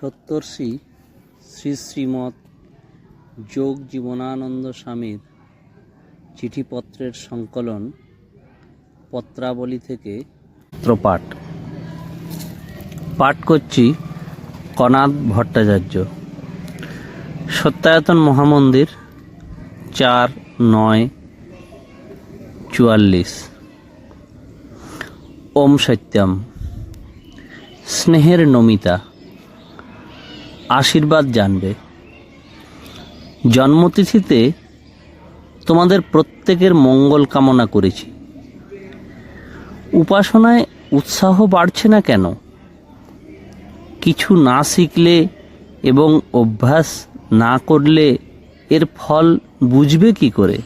সত্তর্ষি শ্রী শ্রীমৎ যোগ জীবনানন্দ স্বামীর চিঠিপত্রের সংকলন পত্রাবলী থেকে পত্রপাঠ। পাঠ করছি কনাদ ভট্টাচার্য। সত্যায়তন মহামন্দির চার নয় চুয়াল্লিশ। ওম সত্যম। স্নেহের নমিতা। আশীর্বাদ জানবে। জন্মতিথিতে তোমাদের প্রত্যেকের মঙ্গল কামনা করেছি। উপাসনায় উৎসাহ বাড়ছে না কেন? কিছু না শিখলে এবং অভ্যাস না করলে এর ফল বুঝবে কি করে?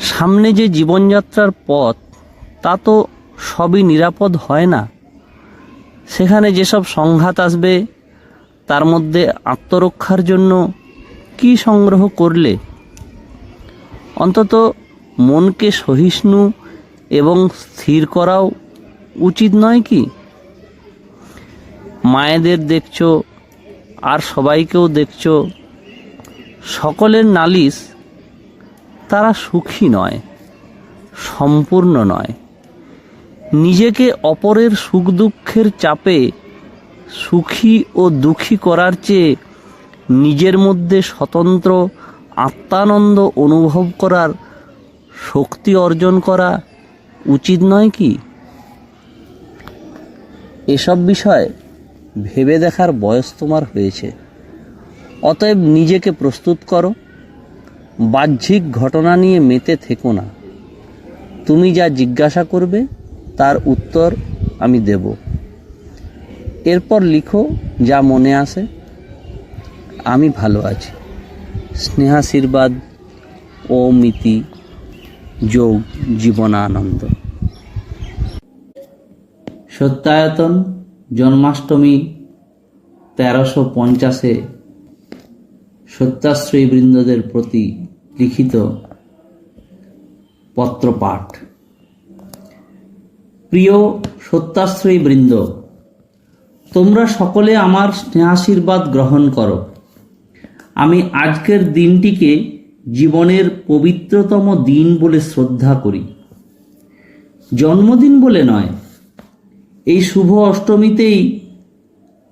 সামনে যে জীবনযাত্রার পথ, তা তো সবই নিরাপদ হয় না। সেখানে যেসব সংঘাত আসবে তার মধ্যে আত্মরক্ষার জন্য কি সংগ্রহ করলে? অন্তত মনকে সহিষ্ণু এবং স্থির করাও উচিত নয় কি? মায়েদের দেখছ, আর সবাইকেও দেখছ, সকলের নালিশ তারা সুখী নয়, সম্পূর্ণ নয়। নিজেকে অপরের সুখ দুঃখের চাপে সুখী ও দুঃখী করার চেয়ে নিজের মধ্যে স্বতন্ত্র আত্মানন্দ অনুভব করার শক্তি অর্জন করা উচিত নয় কি? এসব বিষয় ভেবে দেখার বয়স তোমার হয়েছে। অতএব নিজেকে প্রস্তুত করো। বাহ্যিক ঘটনা নিয়ে মেতে থেকো না। তুমি যা জিজ্ঞাসা করবে, তার উত্তর আমি দেব। এরপর লিখো যা মনে আসে আমি ভালো আছি। স্নেহাশীর্বাদ ও মিতি যোগ জীবনানন্দ। সত্যায়তন জন্মাষ্টমী তেরোশো পঞ্চাশে সত্যাশ্রয়ী বৃন্দদের প্রতি লিখিত পত্রপাঠ। প্রিয় সত্যাশ্রয়ী বৃন্দ তোমরা সকলে আমার স্নেহাশীর্বাদ গ্রহণ করো। আমি আজকের দিনটিকে জীবনের পবিত্রতম দিন বলে শ্রদ্ধা করি। জন্মদিন বলে নয়, এই শুভ অষ্টমীতেই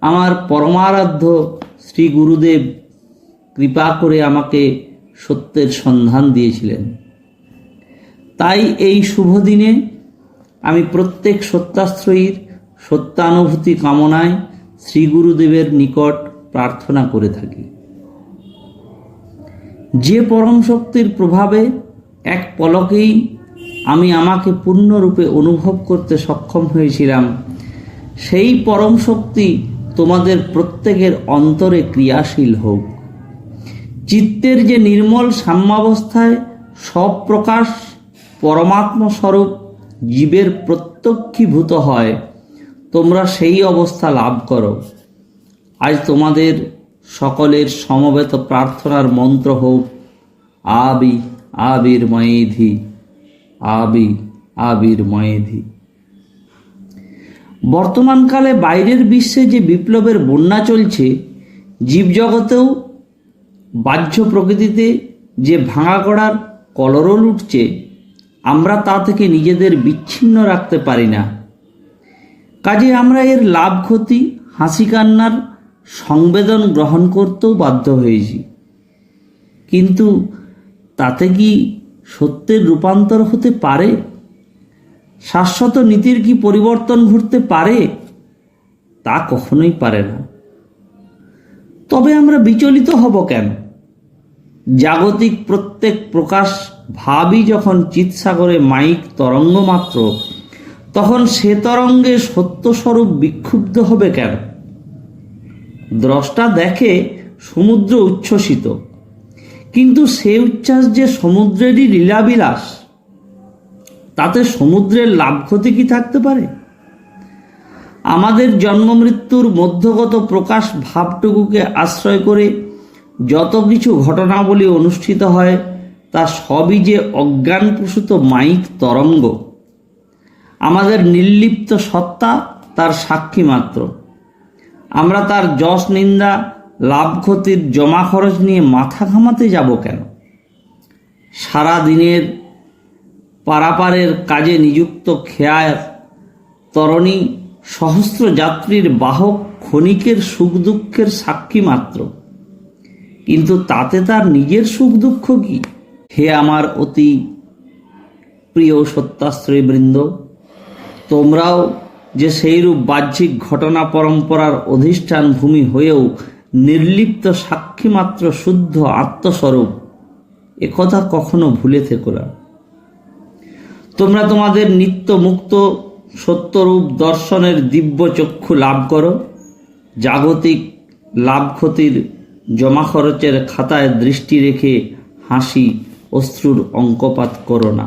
আমার পরমারাধ্য শ্রী গুরুদেব কৃপা করে আমাকে সত্যের সন্ধান দিয়েছিলেন। তাই এই শুভ দিনে আমি প্রত্যেক সত্যাশ্রয়ীর সত্যানুভূতি কামনায় শ্রী গুরুদেবের নিকট প্রার্থনা করে থাকি। যে পরম শক্তির প্রভাবে এক পলকেই আমি আমাকে পূর্ণরূপে অনুভব করতে সক্ষম হয়েছিলাম, সেই পরম শক্তি তোমাদের প্রত্যেকের অন্তরে ক্রিয়াশীল হোক। চিত্তের যে নির্মল সাম্যাবস্থায় সব প্রকাশ পরমাত্মস্বরূপ জীবের প্রত্যক্ষীভূত হয় তোমরা সেই অবস্থা লাভ করো। আজ তোমাদের সকলের সমবেত প্রার্থনার মন্ত্র হোক, আবি, আবির ময়েধি, আবি, আবির ময়েধি। বর্তমানকালে বাইরের বিশ্বে যে বিপ্লবের বন্যা চলছে, জীবজগতেও বাহ্য প্রকৃতিতে যে ভাঙা করার কলরল উঠছে আমরা তা থেকে নিজেদের বিচ্ছিন্ন রাখতে পারি না। কাজে আমরা এর লাভ ক্ষতি, হাসি কান্নার সংবেদন গ্রহণ করতেও বাধ্য হয়েছি। কিন্তু তাতে কি সত্যের রূপান্তর হতে পারে? শাশ্বত নীতির কি পরিবর্তন ঘটতে পারে? তা কখনোই পারে না। তবে আমরা বিচলিত হব কেন? জাগতিক প্রত্যেক প্রকাশ ভাবই যখন চিৎসাগরে মাইক তরঙ্গ মাত্র তখন সে তরঙ্গে সত্যস্বরূপ বিক্ষুব্ধ হবে কেন? দ্রষ্টা দেখে সমুদ্র উচ্ছ্বসিত। কিন্তু সে উচ্ছ্বাস যে সমুদ্রেরই লীলাবিলাস, তাতে সমুদ্রের লাভ ক্ষতি কি থাকতে পারে? আমাদের জন্ম মৃত্যুর মধ্যগত প্রকাশ ভাবটুকুকে আশ্রয় করে যত কিছু ঘটনাবলী অনুষ্ঠিত হয়, তা সবই যে অজ্ঞানপ্রসূত মাইক তরঙ্গ। আমাদের নির্লিপ্ত সত্তা তার সাক্ষী মাত্র। আমরা তার যশ নিন্দা, লাভ ক্ষতির জমা খরচ নিয়ে মাথা ঘামাতে যাব কেন? সারা দিনের পারাপারের কাজে নিযুক্ত খেয়ার, তরণী, সহস্র যাত্রীর বাহক, ক্ষণিকের সুখ দুঃখের সাক্ষী মাত্র। কিন্তু তাতে তার নিজের সুখ দুঃখ কি? হে আমার অতি প্রিয় সত্যাশ্রয়ী বৃন্দ তোমরাও যে সেইরূপ বাহ্যিক ঘটনা পরম্পরার অধিষ্ঠান ভূমি হয়েও নির্লিপ্ত সাক্ষীমাত্র শুদ্ধ আত্মস্বরূপ একথা কখনো ভুলে থেকো না। তোমরা তোমাদের নিত্য মুক্ত সত্যরূপ দর্শনের দিব্য চক্ষু লাভ করো, জাগতিক লাভ ক্ষতির জমা খরচের খাতায় দৃষ্টি রেখে হাসি অশ্রুর অঙ্কপাত করো না।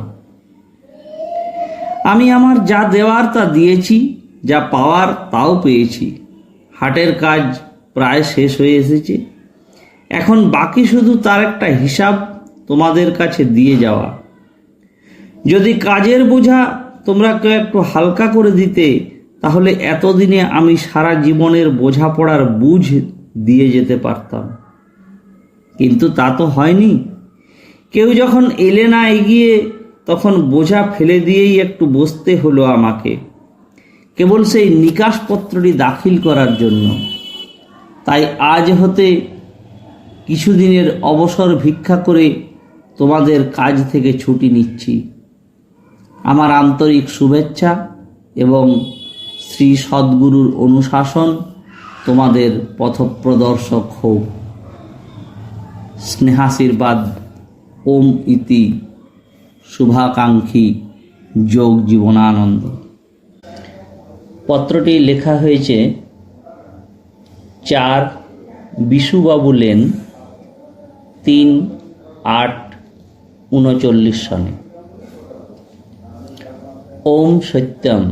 আমি আমার যা দেওয়ার তা দিয়েছি, যা পাওয়ার তাও পেয়েছি। হাটের কাজ প্রায় শেষ হয়ে এসেছে। এখন বাকি শুধু তার একটা হিসাব তোমাদের কাছে দিয়ে যাওয়া। যদি কাজের বোঝা তোমরা কেউ একটু হালকা করে দিতে, তাহলে এতদিনে আমি সারা জীবনের বোঝাপড়ার বুঝ দিয়ে যেতে পারতাম। কিন্তু তা তো হয়নি। কেউ যখন এলে না এগিয়ে তখন বোঝা ফেলে দিয়েই একটু বসতে হলো আমাকে। কেবল সেই নিকাশপত্রটি দাখিল করার জন্য। তাই আজ হতে কিছুদিনের অবসর ভিক্ষা করে তোমাদের কাজ থেকে ছুটি নিচ্ছি। আমার আন্তরিক শুভেচ্ছা এবং শ্রী সদ্গুরুর অনুশাসন তোমাদের পথপ্রদর্শক হোক। স্নেহাশীর্বাদ, ওম ইতি। শুভাকাঙ্ক্ষী যোগ জীবনানন্দ। পত্রটি লেখা হয়েছে চার বিশুবাবু লেন তিন আট উনচল্লিশ সনে। ওম সত্যম।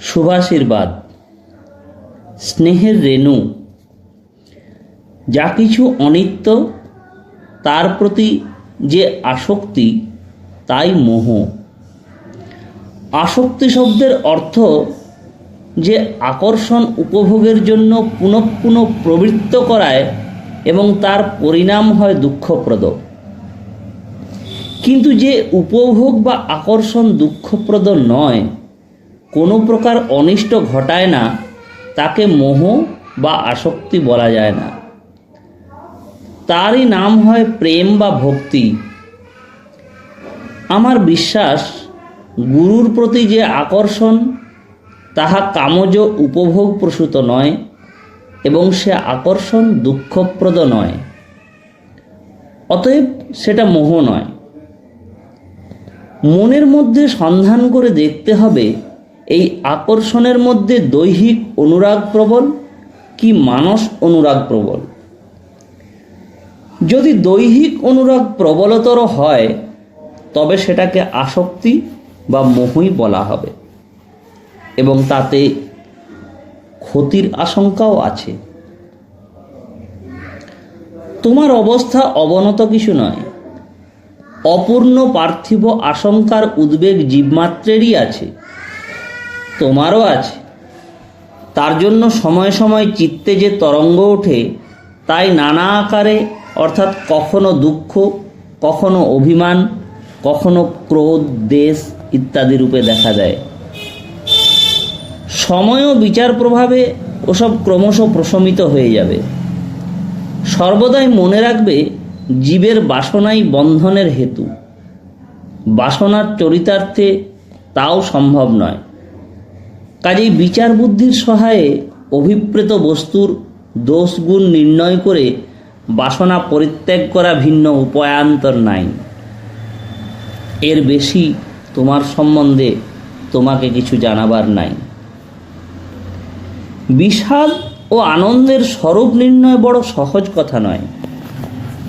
শুভাশীর্বাদ। স্নেহের রেণু। যা কিছু অনিত্য, তার প্রতি যে আসক্তি, তাই মোহ। আসক্তি শব্দের অর্থ যে আকর্ষণ উপভোগের জন্য পুনঃ পুনঃ প্রবৃত্ত করায় এবং তার পরিণাম হয় দুঃখপ্রদ। কিন্তু যে উপভোগ বা আকর্ষণ দুঃখপ্রদ নয়, কোনো প্রকার অনিষ্ট ঘটায় না, তাকে মোহ বা আসক্তি বলা যায় না। তারই নাম হয় প্রেম বা ভক্তি। আমার বিশ্বাস, গুরুর প্রতি যে আকর্ষণ, তাহা কামজ উপভোগ প্রসূত নয় এবং সে আকর্ষণ দুঃখপ্রদ নয়। অতএব সেটা মোহ নয়। মনের মধ্যে সন্ধান করে দেখতে হবে, এই আকর্ষণের মধ্যে দৈহিক অনুরাগ প্রবল কি মানস অনুরাগ প্রবল যদি দৈহিক অনুরাগ প্রবলতর হয়, তবে সেটাকে আসক্তি বা মোহই বলা হবে। এবং তাতে ক্ষতির আশঙ্কাও আছে। তোমার অবস্থা অবনত কিছু নয়। অপূর্ণ পার্থিব আশঙ্কার উদ্বেগ জীবমাত্রেরই আছে। তোমারও আছে। তার জন্য সময় সময় চিত্তে যে তরঙ্গ ওঠে, তাই নানা আকারে অর্থাৎ কখনো দুঃখ, কখনো অভিমান, কখনো ক্রোধ, দেশ ইত্যাদি রূপে দেখা দেয় সময় ও বিচার প্রভাবে ওসব ক্রমশ প্রশমিত হয়ে যাবে। সর্বদাই মনে রাখবে জীবের বাসনাই বন্ধনের হেতু। বাসনার চরিতার্থে তাও সম্ভব নয়। কাজেই বিচার বুদ্ধির সহায়ে অভিপ্রেত বস্তুর দোষগুণ নির্ণয় করে বাসনা পরিত্যাগ করা ভিন্ন উপায়ান্তর নাই। এর বেশি তোমার সম্বন্ধে তোমাকে কিছু জানাবার নাই। বিষাদ ও আনন্দের স্বরূপ নির্ণয় বড় সহজ কথা নয়।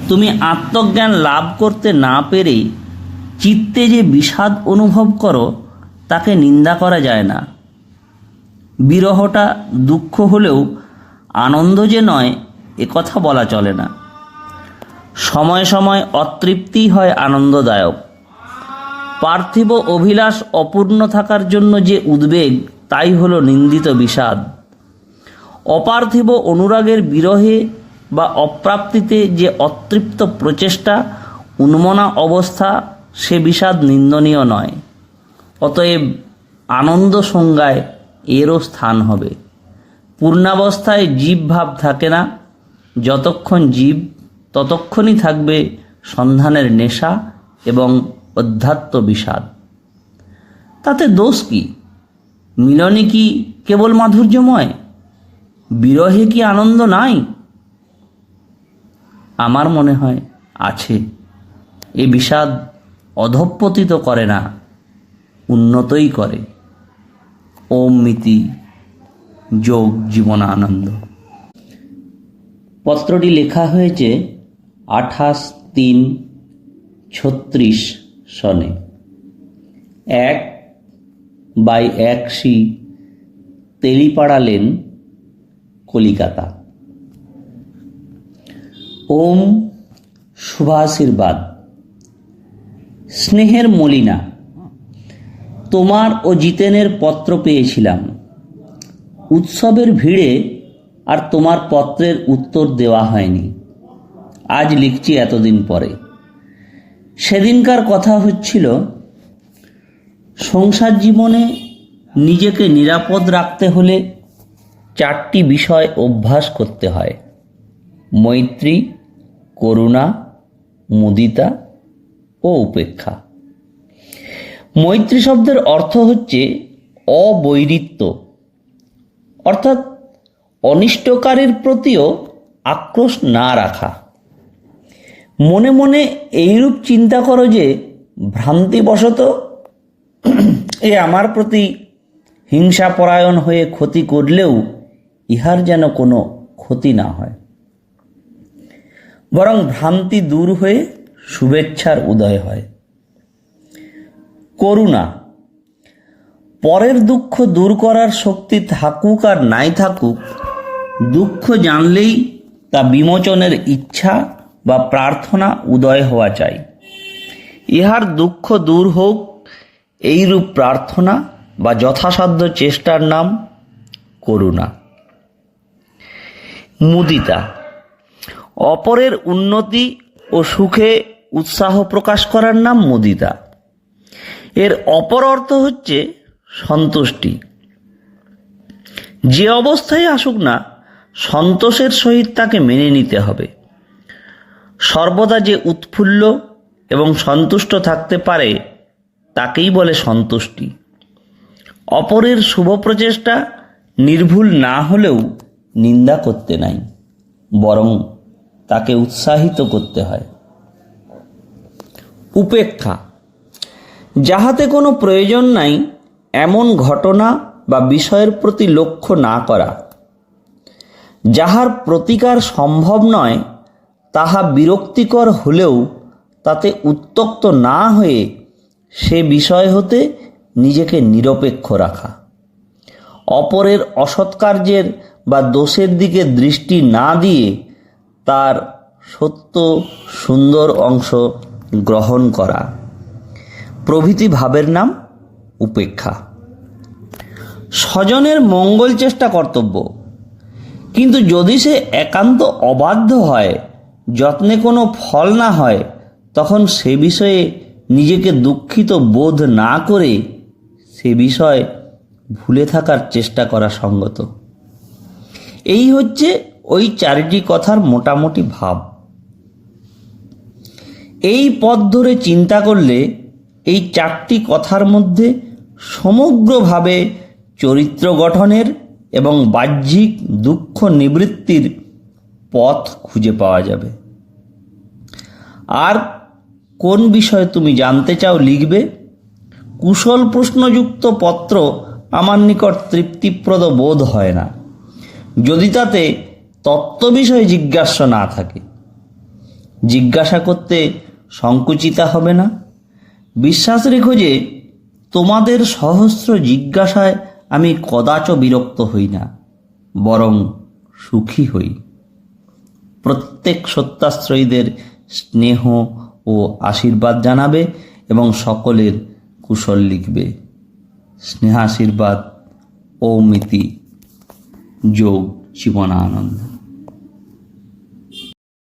তুমি আত্মজ্ঞান লাভ করতে না পেরে চিত্তে যে বিষাদ অনুভব করো, তাকে নিন্দা করা যায় না। বিরহটা দুঃখ হলেও আনন্দ যে নয় এ কথা বলা চলে না। সময় সময় অতৃপ্তি হয় আনন্দদায়ক। পার্থিব অভিলাষ অপূর্ণ থাকার জন্য যে উদ্বেগ, তাই হলো নিন্দিত বিষাদ। অপার্থিব অনুরাগের বিরহে বা অপ্রাপ্তিতে যে অতৃপ্ত প্রচেষ্টা, উন্মনা অবস্থা, সে বিষাদ নিন্দনীয় নয়। অতএব আনন্দ সংজ্ঞায় এরও স্থান হবে। পূর্ণাবস্থায় জীব ভাব থাকে না। যতক্ষণ জীব ততক্ষণই থাকবে সন্ধানের নেশা এবং অধ্যাত্ম বিষাদ। তাতে দোষ কি? মিলনে কি কেবল মাধুর্যময়? বিরহে কি আনন্দ নাই? আমার মনে হয় আছে। এ বিষাদ অধঃপতিত করে না, উন্নতই করে। ওম মিতি যোগ জীবন আনন্দ পত্রটি লেখা হয়েছে আঠাশ তিন ছত্রিশ সনে। এক বাই এক সি তেলিপাড়া লেন, কলিকাতা। ওম শুভাশীর্বাদ। স্নেহের মলিনা, তোমার ও জিতেনের পত্র পেয়েছিলাম। উৎসবের ভিড়ে আর তোমার পত্রের উত্তর দেওয়া হয়নি। আজ লিখছি এতদিন পরে। সেদিনকার কথা হচ্ছিল, সংসার জীবনে নিজেকে নিরাপদ রাখতে হলে চারটি বিষয় অভ্যাস করতে হয়। মৈত্রী, করুণা, মুদিতা ও উপেক্ষা। মৈত্রী শব্দের অর্থ হচ্ছে অবৈরিত্ব অর্থাৎ অনিষ্টকারীর প্রতিও আক্রোশ না রাখা। মনে মনে এইরূপ চিন্তা করো যে, ভ্রান্তিবশত এ আমার প্রতি হিংসাপরায়ণ হয়ে ক্ষতি করলেও ইহার যেন কোনো ক্ষতি না হয়। বরং ভ্রান্তি দূর হয়ে শুভেচ্ছার উদয় হয়। করুণা, পরের দুঃখ দূর করার শক্তি থাকুক আর নাই থাকুক দুঃখ জানলেই তা বিমোচনের ইচ্ছা বা প্রার্থনা উদয় হওয়া চাই। ইহার দুঃখ দূর হোক, এইরূপ প্রার্থনা বা যথাসাধ্য চেষ্টার নাম করুণা। মুদিতা, অপরের উন্নতি ও সুখে উৎসাহ প্রকাশ করার নাম মুদিতা। এর অপর অর্থ হচ্ছে সন্তুষ্টি। যে অবস্থায় আসুক না সন্তোষের সহিত তাকে মেনে নিতে হবে। সর্বদা যে উৎফুল্ল এবং সন্তুষ্ট থাকতে পারে, তাকেই বলে সন্তুষ্টি। অপরের শুভ প্রচেষ্টা নির্ভুল না হলেও নিন্দা করতে নাই, বরং তাকে উৎসাহিত করতে হয়। উপেক্ষা। যাহাতে কোনো প্রয়োজন নাই, এমন ঘটনা বা বিষয়ের প্রতি লক্ষ্য না করা যাহার প্রতিকার সম্ভব নয়, তাহা বিরক্তিকর হলেও তাতে উত্তক্ত না হয়ে সে বিষয় হতে নিজেকে নিরপেক্ষ রাখা। অপরের অসৎকার্যের বা দোষের দিকে দৃষ্টি না দিয়ে তার সত্য সুন্দর অংশ গ্রহণ করা। প্রভৃতি ভাবের নাম উপেক্ষা। স্বজনের মঙ্গল চেষ্টা কর্তব্য। কিন্তু যদি সে একান্ত অবাধ্য হয়, যত্নে কোনো ফল না হয়, তখন সে বিষয়ে নিজেকে দুঃখিত বোধ না করে সে বিষয় ভুলে থাকার চেষ্টা করা সঙ্গত। এই হচ্ছে ওই চারিটি কথার মোটামুটি ভাব। এই পথ ধরে চিন্তা করলে এই চারটি কথার মধ্যে সমগ্রভাবে চরিত্র গঠনের এবং বাহ্যিক দুঃখ নিবৃত্তির পথ খুঁজে পাওয়া যাবে। আর কোন বিষয় তুমি জানতে চাও লিখবে? কুশল প্রশ্নযুক্ত পত্র আমার নিকট তৃপ্তিপ্রদ বোধ হয় না। যদি তাতে তত্ত্ব বিষয়ে জিজ্ঞাসা না থাকে, জিজ্ঞাসা করতে সংকুচিতা হবে না। বিশ্বাস রেখো যে তোমাদের সহস্র জিজ্ঞাসায় আমি কদাচ বিরক্ত হই না, বরং সুখী হই। প্রত্যেক সত্যাশ্রয়ীদের স্নেহ ও আশীর্বাদ জানাবে এবং সকলের কুশল লিখবে। স্নেহাশীর্বাদ ও মিতি। যোগ জীবনানন্দ।